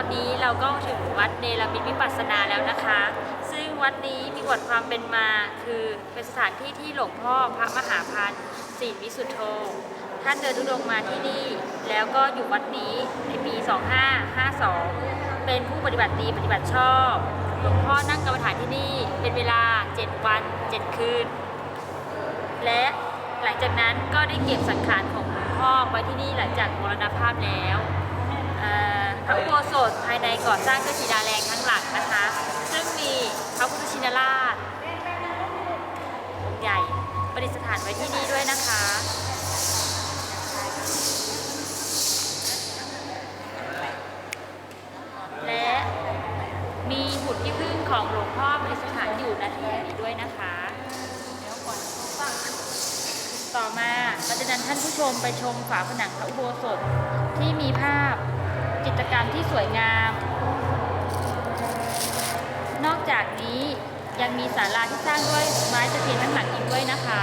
อนนี้เราก็ถึงวัดเนรมิตวิปัสสนาแล้วนะคะ ซึ่งวัดนี้มีประวัติความเป็นมาคือเป็นสถานที่ที่หลวงพ่อพระมหาพันธ์ศีลวิสุทธโธ ท่านเดินทุดงมาที่นี่ แล้วก็อยู่วัดนี้ในปี 2552 เป็นผู้ปฏิบัติดีปฏิบัติชอบ หลวงพ่อนั่งกรรมฐานที่นี่เป็นเวลา 7 วัน 7 คืน และหลังจากนั้นก็ได้เก็บสังขารของหลวงพ่อไว้ที่นี่หลังจากมรณภาพแล้วเภายในก่อสร้างด้วยศิลาแรงทั้งหลังนะคะ ซึ่งมีพระพุทธชินราชองค์ใหญ่ประดิษฐานไว้ที่นี่ด้วยนะคะและมีหุ่นที่พึ่งของหลวงพ่อประดิษฐานอยู่ณที่แห่งนี้ด้วยนะคะต่อมาเราจะนำท่านผู้ชมไปชมฝาผนังพระอุโบสถที่มีภาพ จิตรกรรมที่สวยงาม นอกจากนี้ยังมีศาลาที่สร้างด้วยไม้ตะเคียนทั้งหลังอีกด้วยนะคะ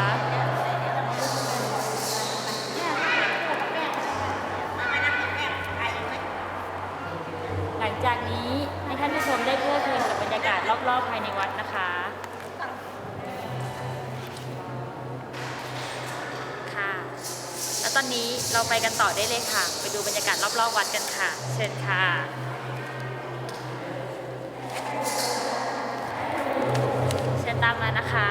หลังจากนี้ให้ท่านผู้ชมได้เพลิดเพลินกับบรรยากาศรอบๆภายในวัดนะคะ ตอนนี้เราไปกันต่อได้เลยค่ะ ไปดูบรรยากาศรอบๆวัดกันค่ะ เชิญค่ะเชิญตามมานะคะ